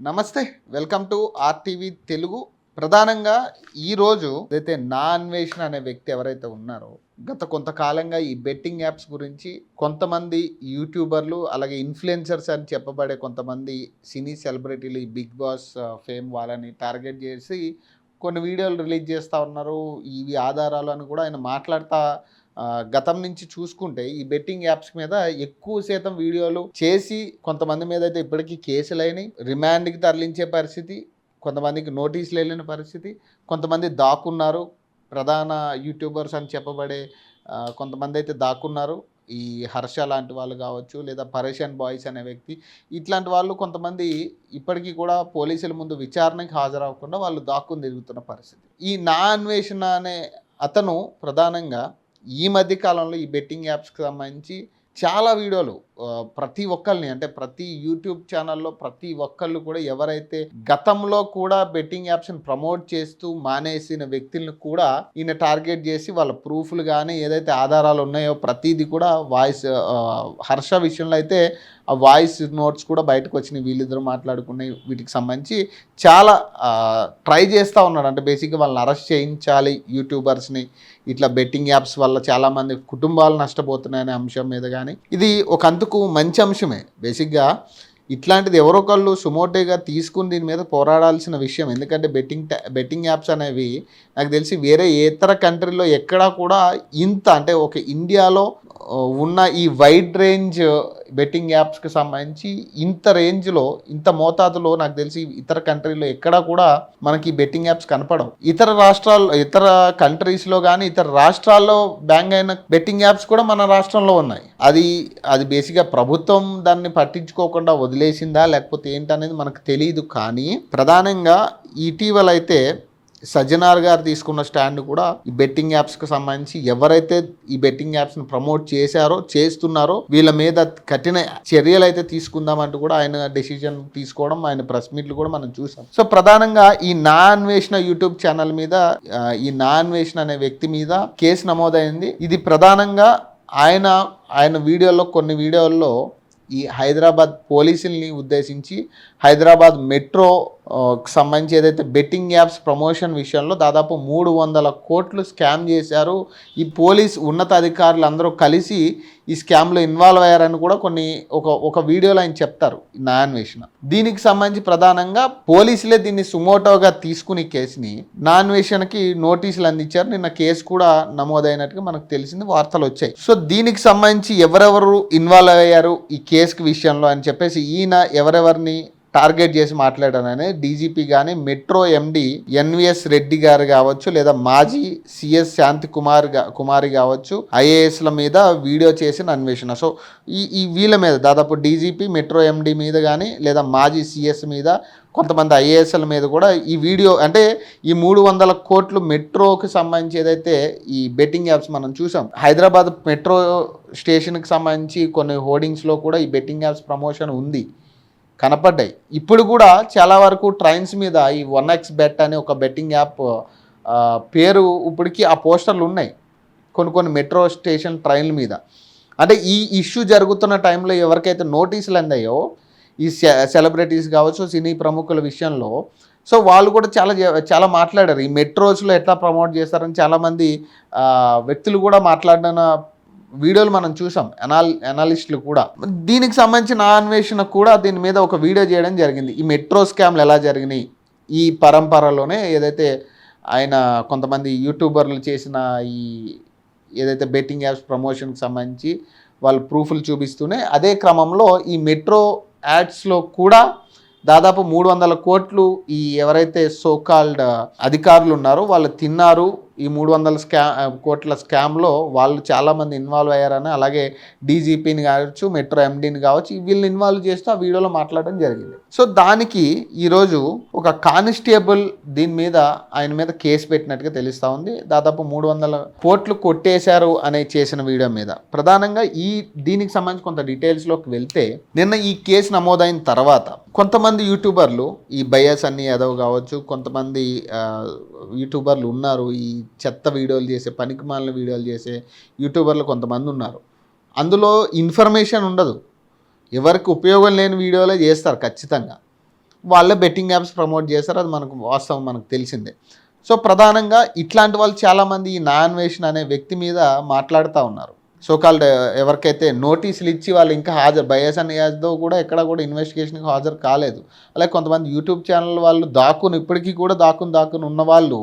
నమస్తే welcome to RTV Telugu. ప్రధానంగా ఈరోజు అయితే నా అన్వేషణ అనే వ్యక్తి ఎవరైతే ఉన్నారో గత కొంతకాలంగా ఈ బెట్టింగ్ యాప్స్ గురించి కొంతమంది యూట్యూబర్లు అలాగే ఇన్ఫ్లుయెన్సర్స్ అని చెప్పబడే కొంతమంది సినీ సెలబ్రిటీలు ఈ బిగ్ బాస్ ఫేమ్ వాళ్ళని టార్గెట్ చేసి కొన్ని వీడియోలు రిలీజ్ చేస్తూ ఉన్నారు. ఇవి ఆధారాలు అని కూడా ఆయన మాట్లాడుతూ గతం నుంచి చూసుకుంటే ఈ బెట్టింగ్ యాప్స్ మీద ఎక్కువ శాతం వీడియోలు చేసి కొంతమంది మీద అయితే ఇప్పటికీ కేసులు అయినాయి. రిమాండ్కి తరలించే పరిస్థితి కొంతమందికి నోటీసులు వెళ్ళిన పరిస్థితి కొంతమంది దాక్కున్నారు. ప్రధాన యూట్యూబర్స్ అని చెప్పబడే కొంతమంది అయితే దాక్కున్నారు. ఈ హర్ష లాంటి వాళ్ళు కావచ్చు లేదా పరేషన్ బాయ్స్ అనే వ్యక్తి ఇట్లాంటి వాళ్ళు కొంతమంది ఇప్పటికీ కూడా పోలీసుల ముందు విచారణకి హాజరవ్వకుండా వాళ్ళు దాక్కుని తిరుగుతున్న పరిస్థితి. ఈ నా అన్వేషణ అనే అతను ప్రధానంగా ఈ మధ్య కాలంలో ఈ బెట్టింగ్ యాప్స్కి సంబంధించి చాలా వీడియోలు ప్రతి ఒక్కరిని అంటే ప్రతి యూట్యూబ్ ఛానల్లో ప్రతి ఒక్కళ్ళు కూడా ఎవరైతే గతంలో కూడా బెట్టింగ్ యాప్స్ని ప్రమోట్ చేస్తూ మానేసిన వ్యక్తులను కూడా ఈయన టార్గెట్ చేసి వాళ్ళ ప్రూఫ్లు కానీ ఏదైతే ఆధారాలు ఉన్నాయో ప్రతిదీ కూడా వాయిస్ హర్ష విషయంలో అయితే ఆ వాయిస్ నోట్స్ కూడా బయటకు వచ్చినాయి. వీళ్ళిద్దరు మాట్లాడుకున్నాయి వీటికి సంబంధించి చాలా ట్రై చేస్తూ ఉన్నాడు. అంటే బేసిక్గా వాళ్ళని అరెస్ట్ చేయించాలి యూట్యూబర్స్ని. ఇట్లా బెట్టింగ్ యాప్స్ వల్ల చాలామంది కుటుంబాలు నష్టపోతున్నాయనే అంశం మీద కానీ. ఇది ఒక అంతకు మంచి అంశమే. బేసిక్గా ఇట్లాంటిది ఎవరో ఒకళ్ళు సుమోటేగా తీసుకుని దీని మీద పోరాడాల్సిన విషయం. ఎందుకంటే బెట్టింగ్ టా- బెట్టింగ్ యాప్స్ అనేవి నాకు తెలిసి వేరే ఇతర కంట్రీలో ఎక్కడా కూడా ఇంత అంటే ఒక ఇండియాలో ఉన్న ఈ వైడ్ రేంజ్ బెట్టింగ్ యాప్స్కి సంబంధించి ఇంత రేంజ్లో ఇంత మోతాదులో నాకు తెలిసి ఇతర కంట్రీలో ఎక్కడా కూడా మనకి బెట్టింగ్ యాప్స్ కనపడవు. ఇతర రాష్ట్రాల్లో ఇతర కంట్రీస్లో కానీ ఇతర రాష్ట్రాల్లో బ్యాంగ్ అయిన బెట్టింగ్ యాప్స్ కూడా మన రాష్ట్రంలో ఉన్నాయి. అది అది బేసిక్గా ప్రభుత్వం దాన్ని పట్టించుకోకుండా వదిలేసిందా లేకపోతే ఏంటనేది మనకు తెలియదు కానీ ప్రధానంగా ఇటీవల అయితే సజ్జనార్ గారు తీసుకున్న స్టాండ్ కూడా ఈ బెట్టింగ్ యాప్స్కి సంబంధించి ఎవరైతే ఈ బెట్టింగ్ యాప్స్ని ప్రమోట్ చేశారో చేస్తున్నారో వీళ్ళ మీద కఠిన చర్యలు అయితే తీసుకుందామంటూ కూడా ఆయన డెసిజన్ తీసుకోవడం ఆయన ప్రెస్ మీట్లు కూడా మనం చూసాం. సో ప్రధానంగా ఈ నా అన్వేషణ యూట్యూబ్ ఛానల్ మీద ఈ నా అన్వేషణ అనే వ్యక్తి మీద కేసు నమోదైంది. ఇది ప్రధానంగా ఆయన ఆయన వీడియోలో కొన్ని వీడియోల్లో ఈ హైదరాబాద్ పోలీసుల్ని ఉద్దేశించి హైదరాబాద్ మెట్రో సంబంధించి ఏదైతే బెట్టింగ్ యాప్స్ ప్రమోషన్ విషయంలో దాదాపు మూడు వందల కోట్లు స్కామ్ చేశారు. ఈ పోలీస్ ఉన్నతాధికారులు అందరూ కలిసి ఈ స్కామ్లో ఇన్వాల్వ్ అయ్యారని కూడా కొన్ని ఒక ఒక వీడియోలో ఆయన చెప్తారు నాన్వేషణ దీనికి సంబంధించి ప్రధానంగా పోలీసులే దీన్ని సుమోటోగా తీసుకుని కేసుని నాన్వేషణకి నోటీసులు అందించారు. నిన్న కేసు కూడా నమోదైనట్టుగా మనకు తెలిసింది వార్తలు వచ్చాయి. సో దీనికి సంబంధించి ఎవరెవరు ఇన్వాల్వ్ అయ్యారు ఈ కేసుకి విషయంలో అని చెప్పేసి ఈయన ఎవరెవరిని టార్గెట్ చేసి మాట్లాడానని డీజీపీ కానీ metro MD NVS Reddy garu కావచ్చు లేదా మాజీ సిఎస్ శాంతి కుమార్ కుమారి కావచ్చు ఐఏఎస్ల మీద వీడియో చేసిన అన్వేషణ. సో ఈ ఈ వీళ్ళ మీద దాదాపు డీజీపీ మెట్రో ఎండి మీద కానీ లేదా మాజీ సిఎస్ మీద కొంతమంది ఐఏఎస్ల మీద కూడా ఈ వీడియో అంటే ఈ మూడు వందల కోట్లు మెట్రోకి సంబంధించి ఏదైతే ఈ బెట్టింగ్ యాప్స్ మనం చూసాం హైదరాబాద్ మెట్రో స్టేషన్కి సంబంధించి కొన్ని హోర్డింగ్స్లో కూడా ఈ బెట్టింగ్ యాప్స్ ప్రమోషన్ ఉంది. కనపడ్డాయి. ఇప్పుడు కూడా చాలా వరకు ట్రైన్స్ మీద ఈ వన్ ఎక్స్ బెట్ అనే ఒక బెట్టింగ్ యాప్ పేరు ఇప్పటికీ ఆ పోస్టర్లు ఉన్నాయి. కొన్ని కొన్ని మెట్రో స్టేషన్ ట్రైన్ల మీద. అంటే ఈ ఇష్యూ జరుగుతున్న టైంలో ఎవరికైతే నోటీసులు అందాయో ఈ సె- సెలబ్రిటీస్ కావచ్చు సినీ ప్రముఖుల విషయంలో సో వాళ్ళు కూడా చాలా చాలా మాట్లాడారు. ఈ మెట్రోస్లో ఎట్లా ప్రమోట్ చేస్తారని చాలామంది వ్యక్తులు కూడా మాట్లాడిన వీడియోలు మనం చూసాం ఎనాల్ ఎనాలిస్టులు కూడా. దీనికి సంబంధించిన అన్వేషణ కూడా దీని మీద ఒక వీడియో చేయడం జరిగింది. ఈ మెట్రో స్కామ్లు ఎలా జరిగినాయి? ఈ పరంపరలోనే ఏదైతే ఆయన కొంతమంది యూట్యూబర్లు చేసిన ఈ ఏదైతే బెట్టింగ్ యాప్స్ ప్రమోషన్కి సంబంధించి వాళ్ళు ప్రూఫ్లు చూపిస్తూనే అదే క్రమంలో ఈ మెట్రో యాడ్స్లో కూడా దాదాపు మూడు వందల కోట్లు ఈ ఎవరైతే సోకాల్డ్ అధికారులు ఉన్నారో వాళ్ళు తిన్నారు. ఈ మూడు వందల స్కా కోట్ల స్కామ్లో వాళ్ళు చాలామంది ఇన్వాల్వ్ అయ్యారని అలాగే డీజీపీని కావచ్చు మెట్రో ఎండీని కావచ్చు వీళ్ళని ఇన్వాల్వ్ చేస్తూ ఆ వీడియోలో మాట్లాడడం జరిగింది. సో దానికి ఈరోజు ఒక కానిస్టేబుల్ దీని మీద ఆయన మీద కేసు పెట్టినట్టుగా తెలుస్తూ ఉంది. దాదాపు మూడు వందల కోట్లు కొట్టేశారు అనే చేసిన వీడియో మీద. ప్రధానంగా ఈ దీనికి సంబంధించి కొంత డీటెయిల్స్లోకి వెళ్తే నిన్న ఈ కేసు నమోదైన తర్వాత కొంతమంది యూట్యూబర్లు ఈ బయాస్ అన్ని యాదవ్ కావచ్చు కొంతమంది యూట్యూబర్లు ఉన్నారు ఈ చెత్త వీడియోలు చేసే పనికిమాలిన వీడియోలు చేసే యూట్యూబర్లు కొంతమంది ఉన్నారు. అందులో ఇన్ఫర్మేషన్ ఉండదు. ఎవరికి ఉపయోగం లేని వీడియోలే చేస్తారు ఖచ్చితంగా. వాళ్ళే బెట్టింగ్ యాప్స్ ప్రమోట్ చేస్తారు అది మనకు వాస్తవం మనకు తెలిసిందే. సో ప్రధానంగా ఇట్లాంటి వాళ్ళు చాలామంది ఈ నాన్వేషన్ అనే వ్యక్తి మీద మాట్లాడుతూ ఉన్నారు. సోకాల్డ్ ఎవరికైతే నోటీసులు ఇచ్చి వాళ్ళు ఇంకా హాజరు బయాస్ అని యాజ్దో కూడా ఎక్కడ కూడా ఇన్వెస్టిగేషన్కి హాజరు కాలేదు. అలాగే కొంతమంది యూట్యూబ్ ఛానల్ వాళ్ళు దాక్కుని ఇప్పటికీ కూడా దాక్కుని దాక్కుని ఉన్న వాళ్ళు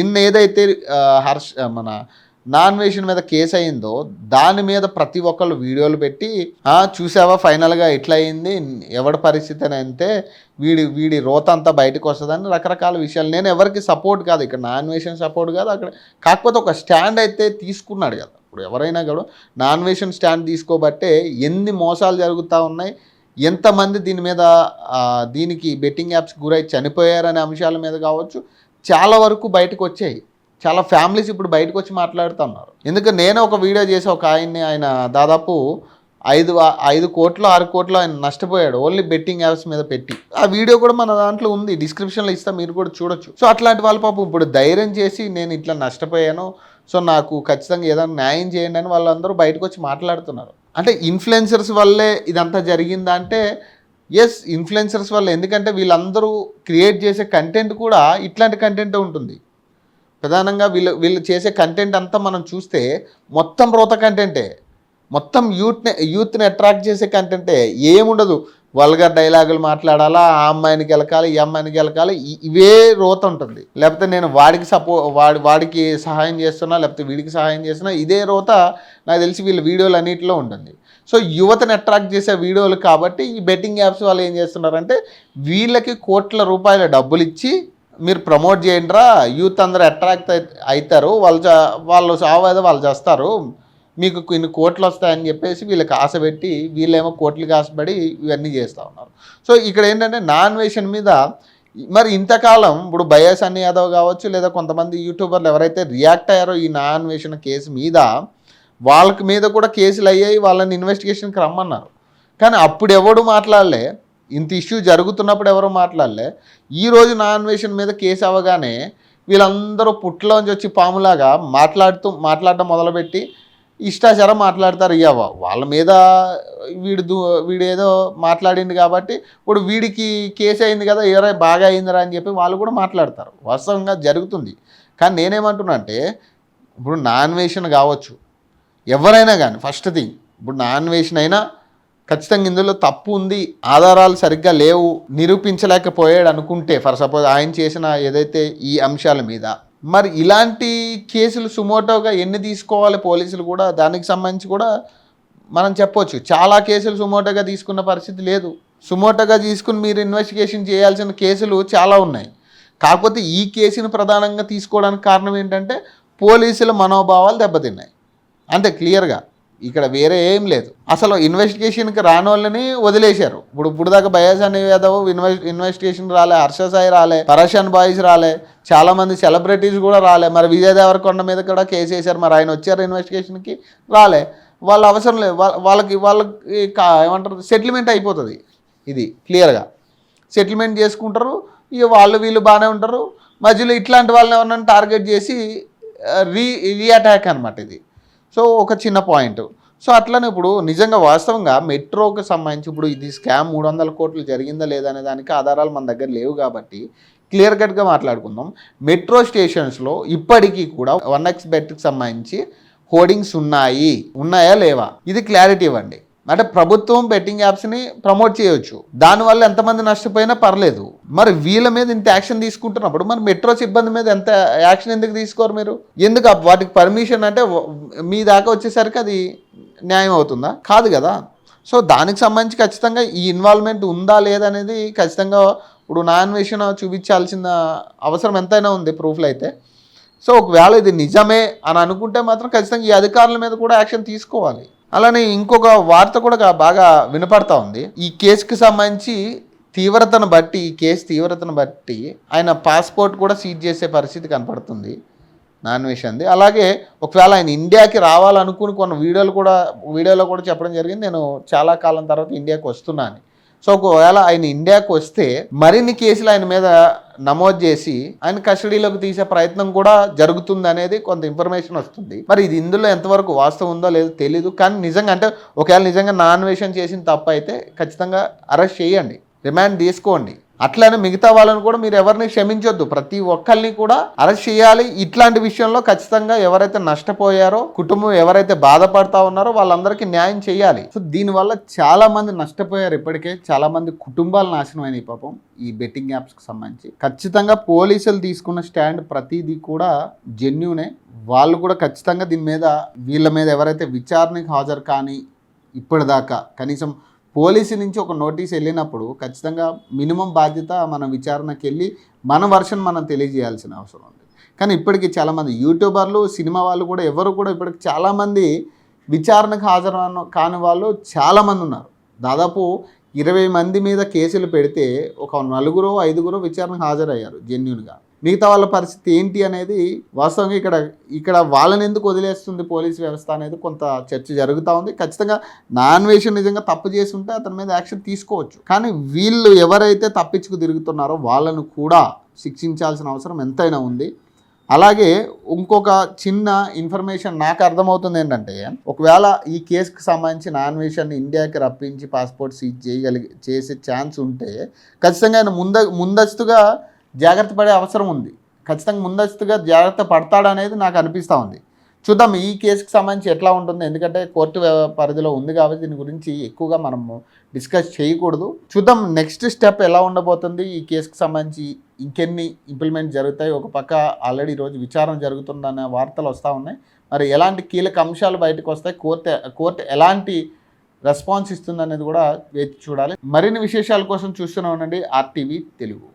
నిన్న ఏదైతే హర్ష మన నాన్ వేషన్ మీద కేసు అయిందో దాని మీద ప్రతి ఒక్కళ్ళు వీడియోలు పెట్టి చూసావా ఫైనల్గా ఇట్లా అయింది? ఎవడి పరిస్థితి అని అంటే వీడి వీడి రోత అంతా బయటకు వస్తుందని రకరకాల విషయాలు. నేను ఎవరికి సపోర్ట్ కాదు ఇక్కడ నాన్ వేషన్ సపోర్ట్ కాదు అక్కడ కాకపోతే ఒక స్టాండ్ అయితే తీసుకున్నాడు కదా. ఇప్పుడు ఎవరైనా కూడా నాన్ వేషన్ స్టాండ్ తీసుకోబట్టే ఎన్ని మోసాలు జరుగుతూ ఉన్నాయి ఎంతమంది దీని మీద దీనికి బెట్టింగ్ యాప్స్ గురై చనిపోయారనే అంశాల మీద కావచ్చు చాలా వరకు బయటకు వచ్చాయి. చాలా ఫ్యామిలీస్ ఇప్పుడు బయటకు వచ్చి మాట్లాడుతున్నారు. ఎందుకంటే నేను ఒక వీడియో చేసి ఒక ఆయన్ని ఆయన దాదాపు ఐదు ఐదు కోట్లు ఆరు కోట్లు ఆయన నష్టపోయాడు. ఓన్లీ బెట్టింగ్ యాప్స్ మీద పెట్టి. ఆ వీడియో కూడా మన దాంట్లో ఉంది. డిస్క్రిప్షన్లో ఇస్తా మీరు కూడా చూడొచ్చు. సో అట్లాంటి వాళ్ళ పాపం ఇప్పుడు ధైర్యం చేసి నేను ఇట్లా నష్టపోయాను సో నాకు ఖచ్చితంగా ఏదైనా న్యాయం చేయండి అని వాళ్ళందరూ బయటకు వచ్చి మాట్లాడుతున్నారు. అంటే ఇన్ఫ్లుయెన్సర్స్ వల్లే ఇదంతా జరిగిందా అంటే ఎస్ ఇన్ఫ్లుయెన్సర్స్ వల్ల. ఎందుకంటే వీళ్ళందరూ క్రియేట్ చేసే కంటెంట్ కూడా ఇట్లాంటి కంటెంటే ఉంటుంది. ప్రధానంగా వీళ్ళు వీళ్ళు చేసే కంటెంట్ అంతా మనం చూస్తే మొత్తం రోత కంటెంటే మొత్తం యూత్ని యూత్ని అట్రాక్ట్ చేసే కంటెంటే ఏముండదు. వల్గర్ డైలాగులు మాట్లాడాలా ఆ అమ్మాయిని గెలకాలి ఈ అమ్మాయిని గెలకాలి ఇవే రోత ఉంటుంది. లేకపోతే నేను వాడికి సపో వాడి వాడికి సహాయం చేస్తున్నా లేకపోతే వీడికి సహాయం చేస్తున్నా ఇదే రోత నాకు తెలిసి వీళ్ళ వీడియోలు అన్నింటిలో ఉంటుంది. సో యువతని అట్రాక్ట్ చేసే వీడియోలు కాబట్టి ఈ బెట్టింగ్ యాప్స్ వాళ్ళు ఏం చేస్తున్నారంటే వీళ్ళకి కోట్ల రూపాయల డబ్బులు ఇచ్చి మీరు ప్రమోట్ చేయండిరా యూత్ అందరూ అట్రాక్ట్ అవుతారు వాళ్ళు చా- వాళ్ళు సావేదో వాళ్ళు చేస్తారు. మీకు కొన్ని కోట్లు వస్తాయని చెప్పేసి వీళ్ళకి ఆశ పెట్టి వీళ్ళేమో కోట్లకి ఆశపడి ఇవన్నీ చేస్తూ ఉన్నారు. సో ఇక్కడ ఏంటంటే నాన్ వేషన్ మీద మరి ఇంతకాలం ఇప్పుడు బయాస్ అన్ని యాదవ్ కావచ్చు లేదా కొంతమంది యూట్యూబర్లు ఎవరైతే రియాక్ట్ అయ్యారో ఈ నాన్ వేషన్ కేసు మీద వాళ్ళకి మీద కూడా కేసులు అయ్యాయి వాళ్ళని ఇన్వెస్టిగేషన్కి రమ్మన్నారు. కానీ అప్పుడు ఎవడు మాట్లాడలే? ఇంత ఇష్యూ జరుగుతున్నప్పుడు ఎవరు మాట్లాడలే? ఈ రోజు నాన్ వేషన్ మీద కేసు అవ్వగానే వీళ్ళందరూ పుట్లోంచి వచ్చి పాములాగా మాట్లాడుతూ మాట్లాడడం మొదలుపెట్టి ఇష్టాచారం మాట్లాడతారు. ఇక వాళ్ళ మీద వీడు దు వీడు ఏదో మాట్లాడింది కాబట్టి ఇప్పుడు వీడికి కేసు అయింది కదా ఎవరై బాగా అయిందిరా అని చెప్పి వాళ్ళు కూడా మాట్లాడతారు. వాస్తవంగా జరుగుతుంది. కానీ నేనేమంటున్నా అంటే ఇప్పుడు నాన్ వేషన్ కావచ్చు. ఎవరైనా కానీ ఫస్ట్ థింగ్ ఇప్పుడు నాన్ వేషన్ అయినా ఖచ్చితంగా ఇందులో తప్పు ఉంది ఆధారాలు సరిగ్గా లేవు నిరూపించలేకపోయాడు అనుకుంటే ఫర్ సపోజ్ ఆయన చేసిన ఏదైతే ఈ అంశాల మీద మరి ఇలాంటి కేసులు సుమోటోగా ఎన్ని తీసుకోవాలి పోలీసులు కూడా దానికి సంబంధించి కూడా మనం చెప్పొచ్చు. చాలా కేసులు సుమోటోగా తీసుకున్న పరిస్థితి లేదు. సుమోటోగా తీసుకుని మీరు ఇన్వెస్టిగేషన్ చేయాల్సిన కేసులు చాలా ఉన్నాయి. కాకపోతే ఈ కేసును ప్రధానంగా తీసుకోవడానికి కారణం ఏంటంటే పోలీసుల మనోభావాలు దెబ్బతిన్నాయి. అంతే క్లియర్గా ఇక్కడ వేరే ఏం లేదు. అసలు ఇన్వెస్టిగేషన్కి రాని వాళ్ళని వదిలేశారు. ఇప్పుడు ఇప్పుడు దాకా బయాస్ అనే యాదవ్ ఇన్వెస్ట్ ఇన్వెస్టిగేషన్ రాలే హర్ష సాయి రాలే పరషన్ బాయ్స్ రాలే చాలా మంది సెలబ్రిటీస్ కూడా రాలే. మరి విజయ్ దేవరకొండ మీద కూడా కేసు వేశారు. మరి ఆయన వచ్చారు ఇన్వెస్టిగేషన్కి రాలే. వాళ్ళ అవసరం లేదు. వాళ్ళ- వాళ్ళకి వాళ్ళకి ఏమంటారు? సెటిల్మెంట్ అయిపోతుంది. ఇది క్లియర్గా సెటిల్మెంట్ చేసుకుంటారు. ఇక వాళ్ళు వీళ్ళు బాగానే ఉంటారు. మధ్యలో ఇట్లాంటి వాళ్ళని ఏమన్నా టార్గెట్ చేసి రీ రీఅటాక్ అనమాట ఇది. సో ఒక చిన్న పాయింట్. సో అట్లనే ఇప్పుడు నిజంగా వాస్తవంగా మెట్రోకి సంబంధించి ఇప్పుడు ఇది స్కామ్ మూడు వందల కోట్లు జరిగిందా లేదా అనే దానికి ఆధారాలు మన దగ్గర లేవు కాబట్టి క్లియర్ కట్గా మాట్లాడుకుందాం. మెట్రో స్టేషన్స్లో ఇప్పటికీ కూడా వన్ ఎక్స్ బెట్కి సంబంధించి హోర్డింగ్స్ ఉన్నాయి. ఉన్నాయా లేవా? ఇది క్లారిటీ ఇవ్వండి. అంటే ప్రభుత్వం బెట్టింగ్ యాప్స్ని ప్రమోట్ చేయొచ్చు. దానివల్ల ఎంతమంది నష్టపోయినా పర్లేదు. మరి వీళ్ళ మీద ఇంత యాక్షన్ తీసుకుంటున్నప్పుడు మరి మెట్రో సిబ్బంది మీద ఎంత యాక్షన్ ఎందుకు తీసుకోరు మీరు? ఎందుకు వాటికి పర్మిషన్ అంటే మీ దాకా వచ్చేసరికి అది న్యాయం అవుతుందా? కాదు కదా. సో దానికి సంబంధించి ఖచ్చితంగా ఈ ఇన్వాల్వ్మెంట్ ఉందా లేదా అనేది ఖచ్చితంగా ఇప్పుడు నా అన్వేషణ చూపించాల్సిన అవసరం ఎంతైనా ఉంది ప్రూఫ్లు అయితే. సో ఒకవేళ ఇది నిజమే అని అనుకుంటే మాత్రం ఖచ్చితంగా ఈ అధికారుల మీద కూడా యాక్షన్ తీసుకోవాలి. అలానే ఇంకొక వార్త కూడా బాగా వినపడతా ఉంది. ఈ కేసుకి సంబంధించి తీవ్రతను బట్టి ఈ కేసు తీవ్రతను బట్టి ఆయన పాస్పోర్ట్ కూడా సీజ్ చేసే పరిస్థితి కనపడుతుంది. నాన్ విషయంది అలాగే ఒకవేళ ఆయన ఇండియాకి రావాలనుకుని కొన్ని వీడియోలు కూడా వీడియోలో కూడా చెప్పడం జరిగింది. నేను చాలా కాలం తర్వాత ఇండియాకి వస్తున్నాను. సో ఒకవేళ ఆయన ఇండియాకి వస్తే మరిన్ని కేసులు ఆయన మీద నమోదు చేసి ఆయన కస్టడీలోకి తీసే ప్రయత్నం కూడా జరుగుతుంది అనేది కొంత ఇన్ఫర్మేషన్ వస్తుంది. మరి ఇది ఇందులో ఎంతవరకు వాస్తవం ఉందో లేదో తెలీదు. కానీ నిజంగా అంటే ఒకవేళ నిజంగా నాన్వేషన్ చేసిన తప్పు అయితే ఖచ్చితంగా అరెస్ట్ చేయండి. రిమాండ్ తీసుకోండి. అట్లనే మిగతా వాళ్ళని కూడా మీరు ఎవరిని క్షమించొద్దు. ప్రతి ఒక్కరిని కూడా అరెస్ట్ చేయాలి. ఇట్లాంటి విషయంలో ఖచ్చితంగా ఎవరైతే నష్టపోయారో కుటుంబం ఎవరైతే బాధపడతా ఉన్నారో వాళ్ళందరికీ న్యాయం చేయాలి. సో దీనివల్ల చాలా మంది నష్టపోయారు ఇప్పటికే. చాలా మంది కుటుంబాలు నాశనం అయినాయి పాపం. ఈ బెట్టింగ్ యాప్స్కి సంబంధించి. ఖచ్చితంగా పోలీసులు తీసుకున్న స్టాండ్ ప్రతిదీ కూడా జెన్యునే. వాళ్ళు కూడా ఖచ్చితంగా దీని మీద వీళ్ళ మీద ఎవరైతే విచారణకి హాజరు కానీ ఇప్పటిదాకా కనీసం పోలీసు నుంచి ఒక నోటీస్ వెళ్ళినప్పుడు ఖచ్చితంగా మినిమం బాధ్యత మన విచారణకి వెళ్ళి మన వర్షన్ మనం తెలియజేయాల్సిన అవసరం ఉంది. కానీ ఇప్పటికీ చాలామంది యూట్యూబర్లు సినిమా వాళ్ళు కూడా ఎవరు కూడా ఇప్పటికి చాలామంది విచారణకు హాజరు కాని వాళ్ళు చాలామంది ఉన్నారు. దాదాపు ఇరవై మంది మీద కేసులు పెడితే ఒక నలుగురో ఐదుగురో విచారణకు హాజరయ్యారు జెన్యున్గా మిగతా వాళ్ళ పరిస్థితి ఏంటి అనేది వాస్తవంగా ఇక్కడ ఇక్కడ వాళ్ళని ఎందుకు వదిలేస్తుంది పోలీస్ వ్యవస్థ అనేది కొంత చర్చ జరుగుతూ ఉంది. ఖచ్చితంగా నాన్ వేషన్ నిజంగా తప్పు చేసి ఉంటే అతని మీద యాక్షన్ తీసుకోవచ్చు. కానీ వీళ్ళు ఎవరైతే తప్పించుకు తిరుగుతున్నారో వాళ్ళను కూడా శిక్షించాల్సిన అవసరం ఎంతైనా ఉంది. అలాగే ఇంకొక చిన్న ఇన్ఫర్మేషన్ నాకు అర్థమవుతుంది ఏంటంటే ఒకవేళ ఈ కేసుకు సంబంధించి నాన్ వేషన్ని ఇండియాకి రప్పించి పాస్పోర్ట్ సీజ్ చేయగలిగి చేసే ఛాన్స్ ఉంటే ఖచ్చితంగా ఆయన ముంద ముందస్తుగా జాగ్రత్త పడే అవసరం ఉంది. ఖచ్చితంగా ముందస్తుగా జాగ్రత్త పడతాడనేది నాకు అనిపిస్తూ ఉంది. చూద్దాం ఈ కేసుకి సంబంధించి ఎట్లా ఉంటుంది? ఎందుకంటే కోర్టు పరిధిలో ఉంది కాబట్టి దీని గురించి ఎక్కువగా మనము డిస్కస్ చేయకూడదు. చూద్దాం నెక్స్ట్ స్టెప్ ఎలా ఉండబోతుంది? ఈ కేసుకి సంబంధించి ఇంకెన్ని ఇంప్లిమెంట్ జరుగుతాయి? ఒక పక్క ఆల్రెడీ ఈరోజు విచారణ జరుగుతుందనే వార్తలు వస్తూ ఉన్నాయి. మరి ఎలాంటి కీలక అంశాలు బయటకు వస్తాయి? కోర్టు కోర్టు ఎలాంటి రెస్పాన్స్ ఇస్తుంది అనేది కూడా వేచి చూడాలి. మరిన్ని విశేషాల కోసం చూస్తూనే ఉండండి. ఆర్టీవీ తెలుగు.